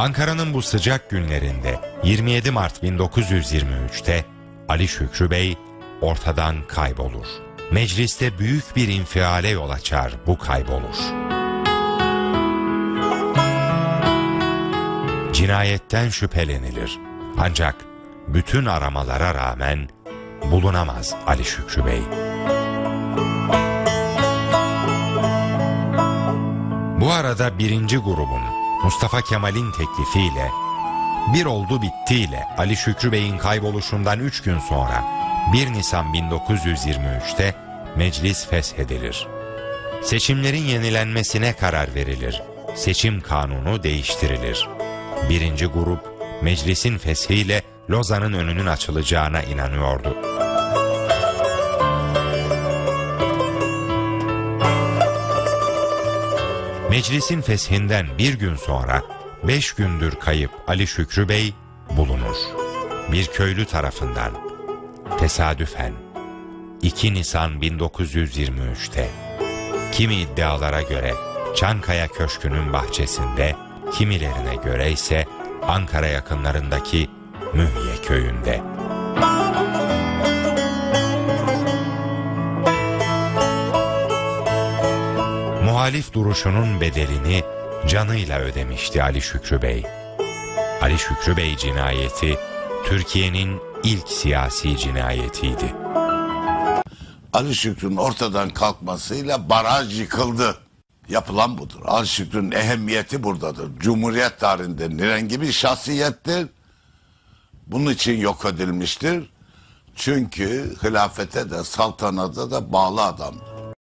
Ankara'nın bu sıcak günlerinde 27 Mart 1923'te Ali Şükrü Bey ortadan kaybolur. Mecliste büyük bir infiale yol açar bu kaybolur. Cinayetten şüphelenilir. Ancak bütün aramalara rağmen bulunamaz Ali Şükrü Bey. Bu arada birinci grubun Mustafa Kemal'in teklifiyle bir oldu bittiyle Ali Şükrü Bey'in kayboluşundan 3 gün sonra 1 Nisan 1923'te meclis feshedilir. Seçimlerin yenilenmesine karar verilir. Seçim kanunu değiştirilir. Birinci grup meclisin feshiyle Lozan'ın önünün açılacağına inanıyordu. Meclisin feshinden bir gün sonra beş gündür kayıp Ali Şükrü Bey bulunur. Bir köylü tarafından tesadüfen 2 Nisan 1923'te kimi iddialara göre Çankaya Köşkü'nün bahçesinde kimilerine göre ise Ankara yakınlarındaki Mühye köyünde. Muhalif duruşunun bedelini canıyla ödemişti Ali Şükrü Bey. Ali Şükrü Bey cinayeti Türkiye'nin ilk siyasi cinayetiydi. Ali Şükrü'nün ortadan kalkmasıyla baraj yıkıldı. Yapılan budur. Ali Şükrü'nün ehemmiyeti buradadır. Cumhuriyet tarihinde nirengi bir şahsiyettir. Bunun için yok edilmiştir. Çünkü hilafete de saltanata da bağlı adamdır.